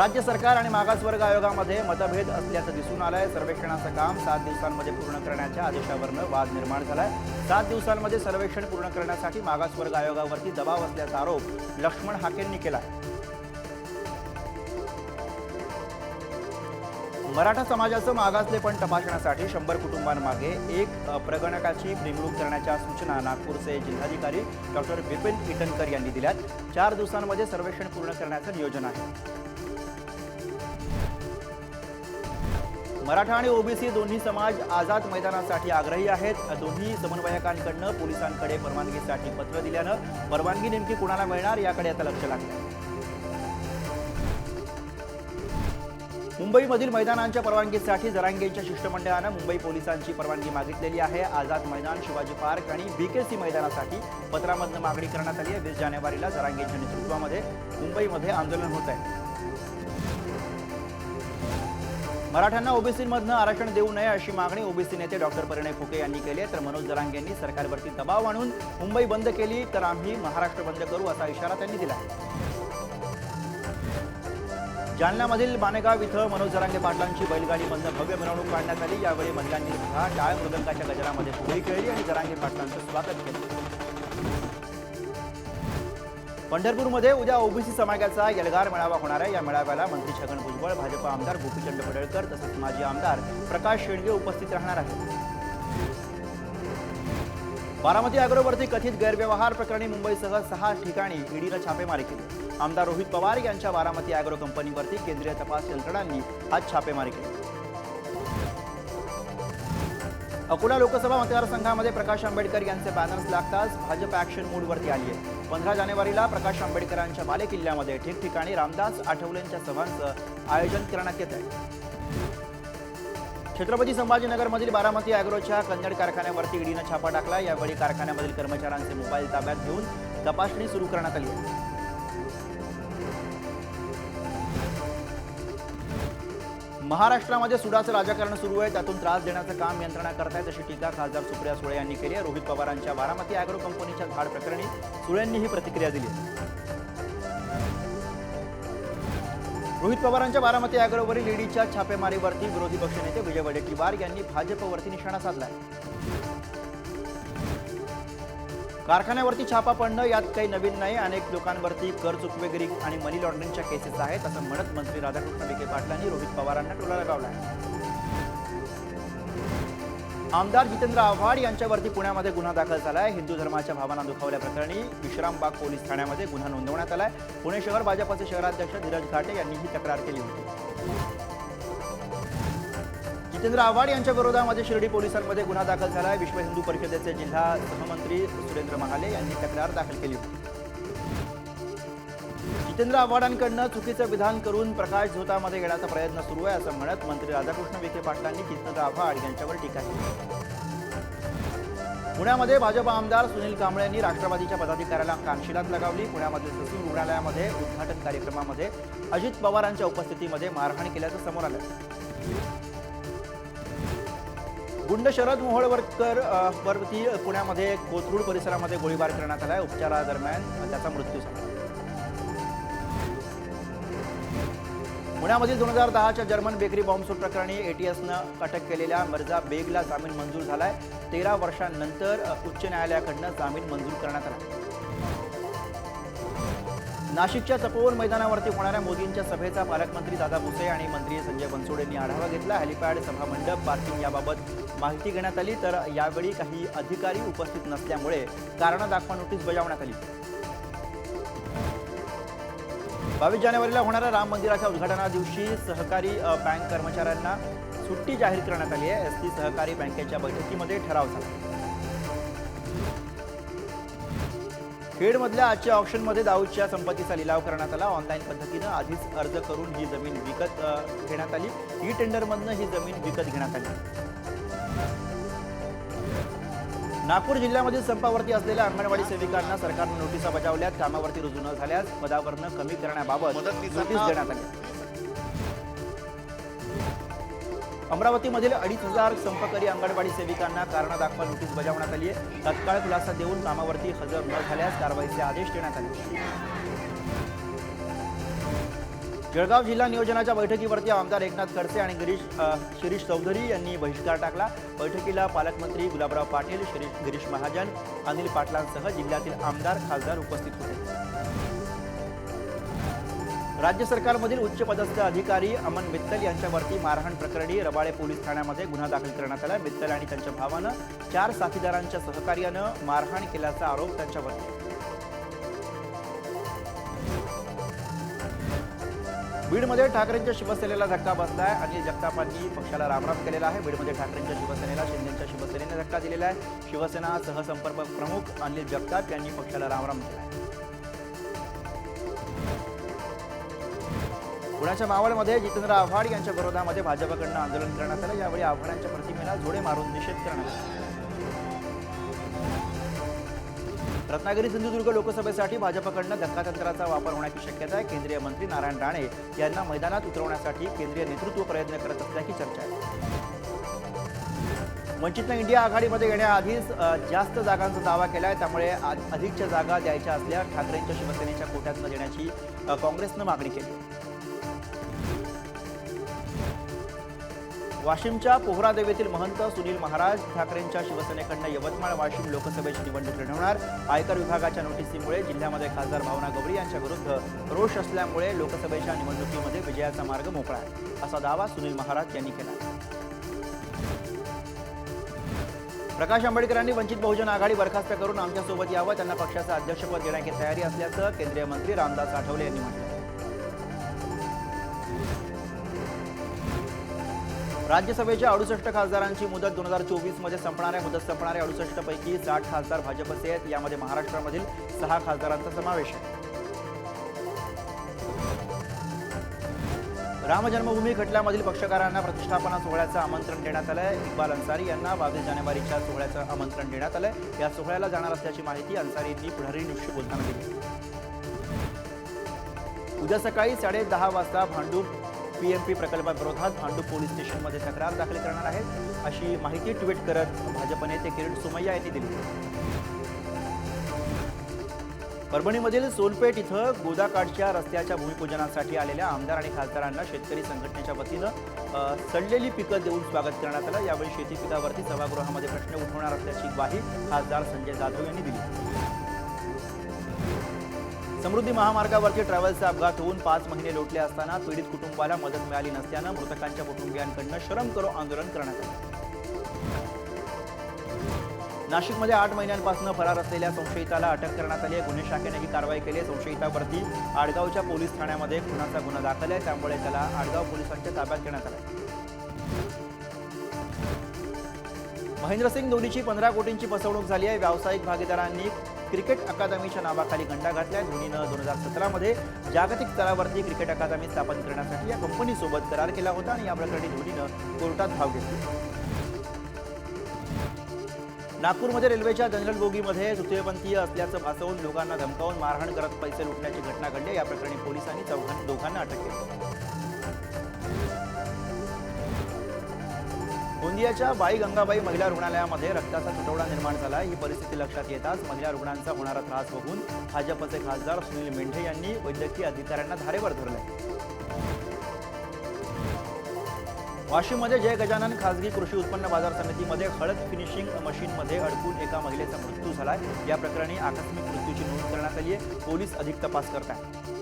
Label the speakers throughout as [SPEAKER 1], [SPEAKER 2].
[SPEAKER 1] राज्य सरकार आणि मागासवर्ग आयोगामध्ये मतभेद असल्याचं दिसून आलंय. सर्वेक्षणाचं काम सात दिवसांमध्ये पूर्ण करण्याच्या आदेशावरनं वाद निर्माण झालाय. सात दिवसांमध्ये सर्वेक्षण पूर्ण करण्यासाठी मागासवर्ग आयोगावरती दबाव असल्याचा आरोप लक्ष्मण हाकेंनी केला मराठा समाजाचं मागासलेपण तपासण्यासाठी शंभर कुटुंबांमागे एक प्रगणकाची नेमणूक करण्याच्या सूचना नागपूरचे जिल्हाधिकारी डॉक्टर विपिन इटनकर यांनी दिल्यात. चार दिवसांमध्ये सर्वेक्षण पूर्ण करण्याचं नियोजन आहे. मराठा आणि ओबीसी दोन्ही समाज आझाद मैदानासाठी आग्रही आहेत. दोन्ही समन्वयकांकडनं पोलिसांकडे परवानगीसाठी पत्र दिल्यानं परवानगी नेमकी कुणाला मिळणार याकडे आता लक्ष लागलं मुंबईमधील मैदानांच्या परवानगीसाठी जरांगेच्या शिष्टमंडळानं मुंबई पोलिसांची परवानगी मागितलेली आहे. आझाद मैदान शिवाजी पार्क आणि बीकेसी मैदानासाठी पत्रामधनं मागणी करण्यात आली आहे. वीस जानेवारीला जरांगेच्या नेतृत्वामध्ये मुंबईमध्ये आंदोलन होत आहे मराठ्यांना ओबीसीमधनं आरक्षण देऊ नये अशी मागणी ओबीसी नेते डॉक्टर परिणय फुके यांनी केली आहे. तर मनोज जरांगेंनी सरकारवरती दबाव आणून मुंबई बंद केली. तर आम्ही महाराष्ट्र बंद करू असा इशारा त्यांनी दिला जालन्यामधील मानेगाव इथं मनोज जरांगे पाटलांची बैलगाडीमधनं भव्य मिरवणूक काढण्यात आली. यावेळी महिलांनी सुद्धा टाळ मृदंगाच्या गजरामध्ये फुगडी खेळली आणि जरांगे पाटलांचं स्वागत केलं. पंढरपूरमध्ये उद्या ओबीसी समाजाचा यलगार मेळावा होणार आहे. या मेळाव्याला मंत्री छगन भुजबळ भाजप आमदार गोपीचंद पडळकर तसंच माजी आमदार प्रकाश शेडगे उपस्थित राहणार आहेत. बारामती अॅग्रोवरती कथित गैरव्यवहार प्रकरणी मुंबईसह सहा ठिकाणी ईडीनं छापेमारी केली. आमदार रोहित पवार यांच्या बारामती अॅग्रो कंपनीवरती केंद्रीय तपास यंत्रणांनी आज छापेमारी केली. अकोला लोकसभा मतदारसंघामध्ये प्रकाश आंबेडकर यांचे बॅनर्स लागताच भाजप ॲक्शन मूडवरती आली आहे. पंधरा जानेवारीला प्रकाश आंबेडकरांच्या बालेकिल्ल्यामध्ये ठिकठिकाणी रामदास आठवलेंच्या सभांचं आयोजन करण्यात येत आहे. छत्रपती संभाजीनगरमधील बारामती अॅग्रोच्या कन्नड कारखान्यावरती ईडीनं छापा टाकला. यावेळी कारखान्यामधील कर्मचाऱ्यांचे मोबाईल ताब्यात घेऊन तपासणी सुरू करण्यात आली आहे. महाराष्ट्रामध्ये सुडाचं राजकारण सुरू आहे. त्यातून त्रास देण्याचं काम यंत्रणा करतायत अशी टीका खासदार सुप्रिया सुळे यांनी केली आहे. रोहित पवारांच्या बारामती अॅग्रो कंपनीच्या धाड प्रकरणी सुळेंनी ही प्रतिक्रिया दिली. रोहित पवारांच्या बारामती अॅग्रोवरील ईडीच्या छापेमारीवरती विरोधी पक्षनेते विजय वडेट्टीवार यांनी भाजपवरती निशाणा साधलाय. कारखान्यावरती छापा पडणं यात काही नवीन नाही. अनेक लोकांवरती कर चुकवेगिरी आणि मनी लॉन्ड्रिंगच्या केसेस आहेत असं म्हणत मंत्री राधाकृष्ण विखे पाटलांनी रोहित पवारांना टोला लगावला आमदार जितेंद्र आव्हाड यांच्यावरती पुण्यामध्ये गुन्हा दाखल झाला आहे हिंदू धर्माच्या भावना दुखावल्याप्रकरणी विश्रामबाग पोलीस ठाण्यामध्ये गुन्हा नोंदवण्यात आलाय. पुणे शहर भाजपचे शहराध्यक्ष धीरज घाटे यांनी ही तक्रार केली होती. जितेंद्र आव्हाड यांच्या विरोधामध्ये शिर्डी पोलिसांमध्ये गुन्हा दाखल झाला आहे विश्व हिंदू परिषदेचे जिल्हा सहमंत्री सुरेंद्र महाले यांनी तक्रार दाखल केली होती. जितेंद्र आव्हाडांकडनं चुकीचं विधान करून प्रकाश झोतामध्ये येण्याचा प्रयत्न सुरू आहे असं म्हणत मंत्री राधाकृष्ण विखे पाटलांनी जितेंद्र आव्हाड यांच्यावर टीका केली. पुण्यामध्ये भाजप आमदार सुनील कांबळे यांनी राष्ट्रवादीच्या पदाधिकाऱ्याला कानशिलात लगावली. पुण्यामध्ये ससून रुग्णालयामध्ये उद्घाटन कार्यक्रमामध्ये अजित पवारांच्या उपस्थितीमध्ये मारहाण केल्याचं समोर आलं. गुंड शरद मोहोळवरकर वरती पुण्यामध्ये कोथरूड परिसरामध्ये गोळीबार करण्यात आलाय उपचारादरम्यान. त्याचा मृत्यू झाला. पुण्यामधील दोन हजार दहाच्या जर्मन बेकरी बॉम्बस्फोट प्रकरणी एटीएसनं अटक केलेल्या मिर्झा बेगला जामीन मंजूर झालाय. तेरा वर्षांनंतर उच्च न्यायालयाकडनं जामीन मंजूर करण्यात आला. नाशिकच्या तपोवन मैदानावरती होणाऱ्या मोदींच्या सभेचा पालकमंत्री दादा भुसे आणि मंत्री संजय बनसोड यांनी आढावा घेतला. हेलिपॅड सभामंडप पार्किंग याबाबत माहिती घेण्यात आली तर यावेळी काही अधिकारी उपस्थित नसल्यामुळे कारणं दाखवा नोटीस बजावण्यात आली. बावीस जानेवारीला होणाऱ्या राम मंदिराच्या उद्घाटना दिवशी सहकारी बँक कर्मचाऱ्यांना सुट्टी जाहीर करण्यात आली आहे. एस टी सहकारी बँकेच्या बैठकीमध्ये ठराव झाला. खेडमधल्या आजच्या ऑप्शनमध्ये दाऊदच्या संपत्तीचा लिलाव करण्यात आला. ऑनलाईन पद्धतीनं आधीच अर्ज करून ही जमीन विकत घेण्यात आली. ई टेंडरमधनं ही जमीन विकत घेण्यात आली. नागपूर जिल्ह्यामधील संपावरती असलेल्या अंगणवाडी सेविकांना सरकारनं नोटिसा बजावल्यात. कामावरती रुजू न झाल्यास पदावरनं कमी करण्याबाबत नोटीस देण्यात आली. अमरावतीमधील अडीच हजार संपकरी अंगणवाडी सेविकांना कारण दाखवा नोटीस बजावण्यात आली आहे. तत्काळ खुलासा देऊन कामावरती हजर न झाल्यास कारवाईचे आदेश देण्यात आले. जळगाव जिल्हा नियोजनाच्या बैठकीवरती आमदार एकनाथ खडसे आणि गिरीश शिरीष चौधरी यांनी बहिष्कार टाकला. बैठकीला पालकमंत्री गुलाबराव पाटील शिरीष गिरीश महाजन अनिल पाटलांसह जिल्ह्यातील आमदार खासदार उपस्थित होते. राज्य सरकारमधील उच्च पदस्थ अधिकारी अमन मित्तल यांच्यावरती मारहाण प्रकरणी रबाळे पोलीस ठाण्यामध्ये गुन्हा दाखल करण्यात आला. मित्तल आणि त्यांच्या भावानं चार साथीदारांच्या सहकार्यानं मारहाण केल्याचा आरोप त्यांच्यावरती. बीडमध्ये ठाकरेंच्या शिवसेनेला धक्का बसलाय. अनिल जगतापांनी पक्षाला रामराम केलेला आहे. बीडमध्ये ठाकरेंच्या शिवसेनेला शिंदेच्या शिवसेनेने धक्का दिलेला आहे. शिवसेना सहसंपर्क प्रमुख अनिल जगताप यांनी पक्षाला रामराम केला आहे पुण्याच्या मावळमध्ये जितेंद्र आव्हाड यांच्या विरोधामध्ये भाजपकडनं आंदोलन करण्यात आलं. यावेळी आव्हाडांच्या प्रतिमेला जोडे मारून निषेध करण्यात आला. रत्नागिरी सिंधुदुर्ग लोकसभेसाठी भाजपकडनं धक्कातंत्राचा वापर होण्याची शक्यता आहे. केंद्रीय मंत्री नारायण राणे यांना मैदानात उतरवण्यासाठी केंद्रीय नेतृत्व प्रयत्न करत असल्याची चर्चा आहे. वंचितनं इंडिया आघाडीमध्ये येण्याआधीच जास्त जागांचा दावा केला आहे त्यामुळे आ- अधिकच्या जागा द्यायच्या असल्या ठाकरेंच्या शिवसेनेच्या कोट्यातनं देण्याची काँग्रेसनं मागणी केली. वाशिमच्या पोहरादेवीतील महंत सुनील महाराज ठाकरेंच्या शिवसेनेकडनं यवतमाळ वाशिम लोकसभेची निवडणूक लढवणार. आयकर विभागाच्या नोटीसीमुळे जिल्ह्यामध्ये खासदार भावना गवळी यांच्या विरुद्ध रोष असल्यामुळे लोकसभेच्या निवडणुकीमध्ये विजयाचा मार्ग मोकळा आहे. असा दावा सुनील महाराज यांनी केला. प्रकाश आंबेडकरांनी वंचित बहुजन आघाडी बरखास्त करून आमच्यासोबत यावं त्यांना पक्षाचं अध्यक्षपद देण्याची तयारी असल्याचं केंद्रीय मंत्री रामदास आठवले यांनी म्हटलं राज्यसभेच्या अडुसष्ट खासदारांची मुदत दोन हजार चोवीसमध्ये संपणाऱ्या मुदत संपणाऱ्या अडुसष्टपैकी साठ खासदार भाजपचे आहेत. यामध्ये महाराष्ट्रामधील सहा खासदारांचा समावेश आहे. रामजन्मभूमी खटल्यामधील पक्षकारांना प्रतिष्ठापना सोहळ्याचं आमंत्रण देण्यात आलंय. इक्बाल अन्सारी यांना बावीस जानेवारीच्या सोहळ्याचं आमंत्रण देण्यात आलंय. या सोहळ्याला जाणार असल्याची माहिती अन्सारींनी पुढारी न्यूजशी बोलताना दिली. उद्या सकाळी साडे दहा वाजता भांडूप पी एम पी प्रकल्पाविरोधात भांडूप पोलीस स्टेशनमध्ये तक्रार दाखल करणार आहेत. अशी माहिती ट्विट करत भाजप नेते किरीट सुमय्या यांनी दिली. परभणीमधील सोनपेठ इथं गोदाकाठच्या रस्त्याच्या भूमिपूजनासाठी आलेल्या आमदार आणि खासदारांना शेतकरी संघटनेच्या वतीनं सडलेली पिकं देऊन स्वागत करण्यात आलं. यावेळी शेती पिकावरती सभागृहामध्ये प्रश्न उठवणार असल्याची ग्वाही खासदार संजय जाधव यांनी दिली. समृद्धी महामार्गावरती ट्रॅव्हल्सचा अपघात होऊन पाच महिने लोटले असताना पीडित कुटुंबाला मदत मिळाली नसल्यानं मृतकांच्या कुटुंबियांकडनं श्रम करो आंदोलन करण्यात आलं. नाशिकमध्ये आठ महिन्यांपासून फरार असलेल्या संशयिताला अटक करण्यात आली आहे. गुन्हे शाखेने ही कारवाई केली आहे. संशयितावरती आडगावच्या पोलीस ठाण्यामध्ये खुनाचा गुन्हा दाखल आहे. त्यामुळे त्याला आडगाव पोलिसांच्या ताब्यात घेण्यात आलं आहे. महेंद्रसिंग धोनीची पंधरा कोटींची फसवणूक झाली आहे. व्यावसायिक भागीदारांनी क्रिकेट अकादमीच्या नावाखाली गंडा घातल्या. धोनीनं दोन हजार सतरामध्ये जागतिक स्तरावरती क्रिकेट अकादमी स्थापन करण्यासाठी या कंपनीसोबत करार केला होता आणि या प्रकरणी धोनीनं कोर्टात धाव घेतली. नागपूरमध्ये रेल्वेच्या जनरल बोगीमध्ये तृतीयपंथीय असल्याचं भासवून लोकांना धमकावून मारहाण करत पैसे लुटण्याची घटना घडली या प्रकरणी पोलिसांनी चौघां दोघांना अटक केली. गोंदियाच्या बाई गंगाबाई महिला रुग्णालयामध्ये रक्ताचा तुटवडा निर्माण झाला ही परिस्थिती लक्षात येताच महिला रुग्णांचा होणारा त्रास बघून भाजपचे खासदार सुनील मेंढे यांनी वैद्यकीय अधिकाऱ्यांना धारेवर धरले वाशिममध्ये जय गजानन खासगी कृषी उत्पन्न बाजार समितीमध्ये हळद फिनिशिंग मशीनमध्ये अडकून एका महिलेचा मृत्यू झाला या प्रकरणी आकस्मिक मृत्यूची नोंद करण्यात आली आहे पोलीस अधिक तपास करत आहेत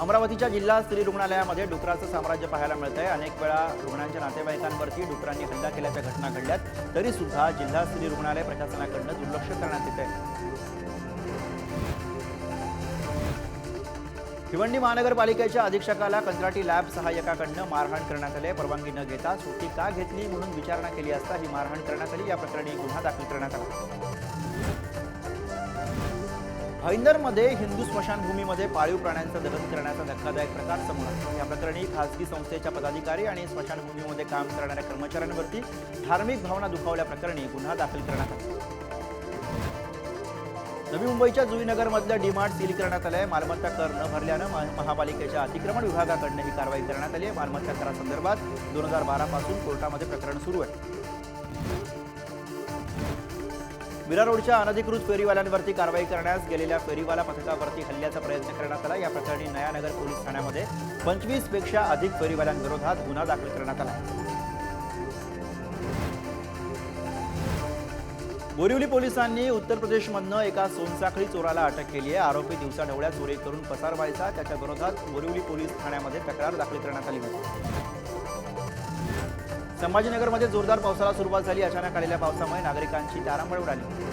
[SPEAKER 1] अमरावतीच्या जिल्हा स्त्री रुग्णालयामध्ये डुकराचं साम्राज्य पाहायला मिळत आहे अनेक वेळा रुग्णांच्या नातेवाईकांवरती डुकरांनी हल्ला केल्याच्या घटना घडल्यात. तरी सुद्धा जिल्हा स्त्री रुग्णालय प्रशासनाकडनं दुर्लक्ष करण्यात येत आहे भिवंडी महानगरपालिकेच्या अधीक्षकाला कंत्राटी लॅब सहाय्यकाकडनं मारहाण करण्यात आले परवानगी न घेता सुट्टी का घेतली म्हणून विचारणा केली असता ही मारहाण करण्यात आली. या प्रकरणी गुन्हा दाखल करण्यात आला. भाईंदरमध्ये हिंदू स्मशानभूमीमध्ये पाळीव प्राण्यांचं दहन करण्याचा धक्कादायक प्रकार समोर आला. या प्रकरणी खासगी संस्थेच्या पदाधिकारी आणि स्मशानभूमीमध्ये काम करणाऱ्या कर्मचाऱ्यांवरती धार्मिक भावना दुखावल्याप्रकरणी गुन्हा दाखल करण्यात आला. नवी मुंबईच्या जुईनगरमधलं डीमार्ट सील करण्यात आलं आहे मालमत्ता कर न भरल्यानं महापालिकेच्या अतिक्रमण विभागाकडनं ही कारवाई करण्यात आली आहे. मालमत्ता करासंदर्भात दोन हजार बारापासून कोर्टामध्ये प्रकरण सुरू आहे. विरा रोडच्या अनधिकृत फेरीवाल्यांवरती कारवाई करण्यास गेलेल्या फेरीवाला पथकावरती हल्ल्याचा प्रयत्न करण्यात आला. या प्रकरणी नयानगर पोलीस ठाण्यामध्ये पंचवीसपेक्षा अधिक फेरीवाल्यांविरोधात गुन्हा दाखल करण्यात आला. बोरिवली पोलिसांनी उत्तर प्रदेशमधनं एका सोनसाखळी चोराला अटक केली आहे. आरोपी दिवसाढवळ्या चोरी करून पसार व्हायचा. त्याच्या विरोधात बोरिवली पोलीस ठाण्यामध्ये तक्रार दाखल करण्यात आली होती. संभाजीनगरमध्ये जोरदार पावसाला सुरुवात झाली. अचानक आलेल्या पावसामुळे नागरिकांची तारांबळ उडाली.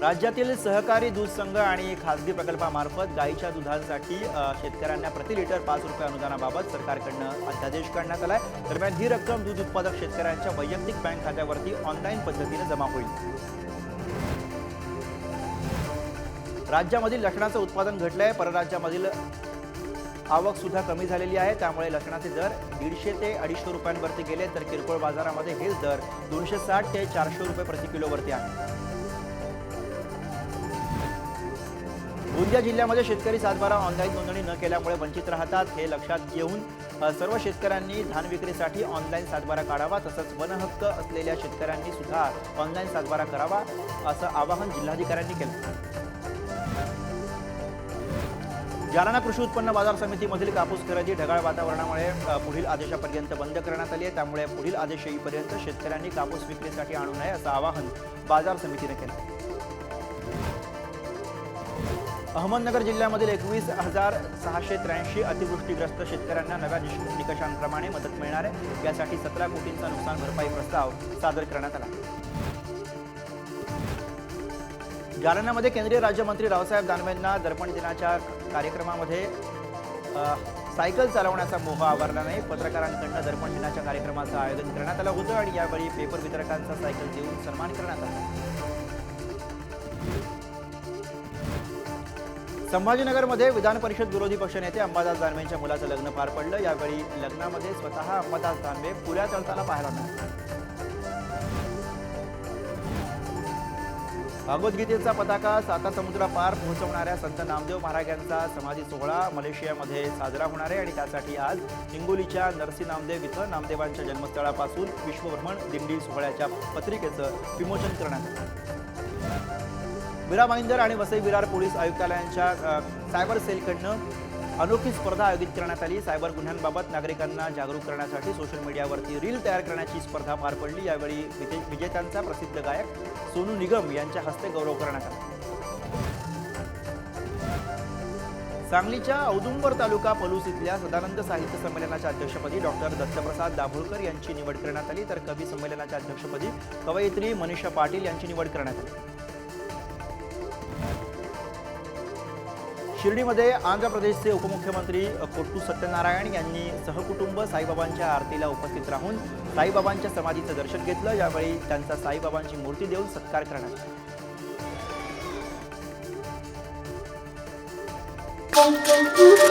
[SPEAKER 1] राज्यातील सहकारी दूध संघ आणि खासगी प्रकल्पामार्फत गायीच्या दुधासाठी शेतकऱ्यांना प्रति लिटर पाच रुपये अनुदानाबाबत सरकारकडनं अध्यादेश काढण्यात आलाय. दरम्यान ही रक्कम दूध उत्पादक शेतकऱ्यांच्या वैयक्तिक बँक खात्यावरती ऑनलाईन पद्धतीने जमा होईल. राज्यामधील लसणाचं उत्पादन घटलंय. परराज्यामधील आवक सुद्धा कमी झालेली आहे त्यामुळे लसणाचे दर दीडशे ते अडीचशे रुपयांवरती गेले तर किरकोळ बाजारामध्ये हेच दर दोनशे साठ ते चारशे रुपये प्रति किलोवरती आहे. गोंदिया जिल्ह्यामध्ये शेतकरी सातबारा ऑनलाईन नोंदणी न केल्यामुळे वंचित राहतात हे लक्षात घेऊन सर्व शेतकऱ्यांनी धान विक्रीसाठी ऑनलाईन सातबारा काढावा तसंच वनहक्क असलेल्या शेतकऱ्यांनी सुद्धा ऑनलाईन सातबारा करावा असं आवाहन जिल्हाधिकाऱ्यांनी केलं. जालना कृषी उत्पन्न बाजार समितीमधील कापूस खरेदी ढगाळ वातावरणामुळे पुढील आदेशापर्यंत बंद करण्यात आली आहे. त्यामुळे पुढील आदेश येईपर्यंत शेतकऱ्यांनी कापूस विक्रीसाठी आणू नये असं आवाहन बाजार समितीने केलं अहमदनगर जिल्ह्यामधील एकवीस हजार सहाशे त्र्याऐंशी अतिवृष्टीग्रस्त शेतकऱ्यांना नव्या निकषांप्रमाणे मदत मिळणार आहे. यासाठी सतरा कोटींचा नुकसान भरपाई प्रस्ताव सादर करण्यात आला. जालन्यामध्ये केंद्रीय राज्यमंत्री रावसाहेब दानवेंना दर्पण दिनाच्या कार्यक्रमामध्ये सायकल चालवण्याचा मोह आवरला नाही पत्रकारांकडनं दर्पण दिनाच्या कार्यक्रमाचं आयोजन करण्यात आलं होतं आणि यावेळी पेपर वितरकांचा सायकल देऊन सन्मान करण्यात आला. संभाजीनगरमध्ये विधान परिषद विरोधी पक्षनेते अंबादास दानवेंच्या मुलाचं लग्न पार पडलं. यावेळी लग्नामध्ये स्वतः अंबादास दानवे पुऱ्या चढताना पाहायला मिळाला. भगवद्गीतेचा पताका साता समुद्रापार पोहोचवणाऱ्या संत नामदेव महाराज यांचा समाधी सोहळा मलेशियामध्ये साजरा होणार आहे आणि त्यासाठी आज हिंगोलीच्या नरसी नामदेव इथं नामदेवांच्या जन्मस्थळापासून विश्वभ्रमण दिंडी सोहळ्याच्या पत्रिकेचं विमोचन करण्यात आलं. विरा महिंदर आणि वसई विरार पोलीस आयुक्तालयांच्या सायबर सेलकडनं अनोखी स्पर्धा आयोजित करण्यात आली. सायबर गुन्ह्यांबाबत नागरिकांना जागरूक करण्यासाठी सोशल मीडियावरती रील तयार करण्याची स्पर्धा पार पडली. यावेळी विजे विजेत्यांचा प्रसिद्ध गायक सोनू निगम यांच्या हस्ते गौरव करण्यात आला. सांगलीच्या औदुंबर तालुका पलूस इथल्या सदानंद साहित्य संमेलनाच्या अध्यक्षपदी डॉक्टर दत्तप्रसाद दाभोळकर यांची निवड करण्यात आली. तर कवी संमेलनाच्या अध्यक्षपदी कवयित्री मनीषा पाटील यांची निवड करण्यात आली. शिर्डीमध्ये आंध्र प्रदेशचे उपमुख्यमंत्री कोट्टू सत्यनारायण यांनी सहकुटुंब साईबाबांच्या आरतीला उपस्थित राहून साईबाबांच्या समाधीचं दर्शन घेतलं यावेळी त्यांचा साईबाबांची मूर्ती देऊन सत्कार करण्यात आला
[SPEAKER 2] Thank you.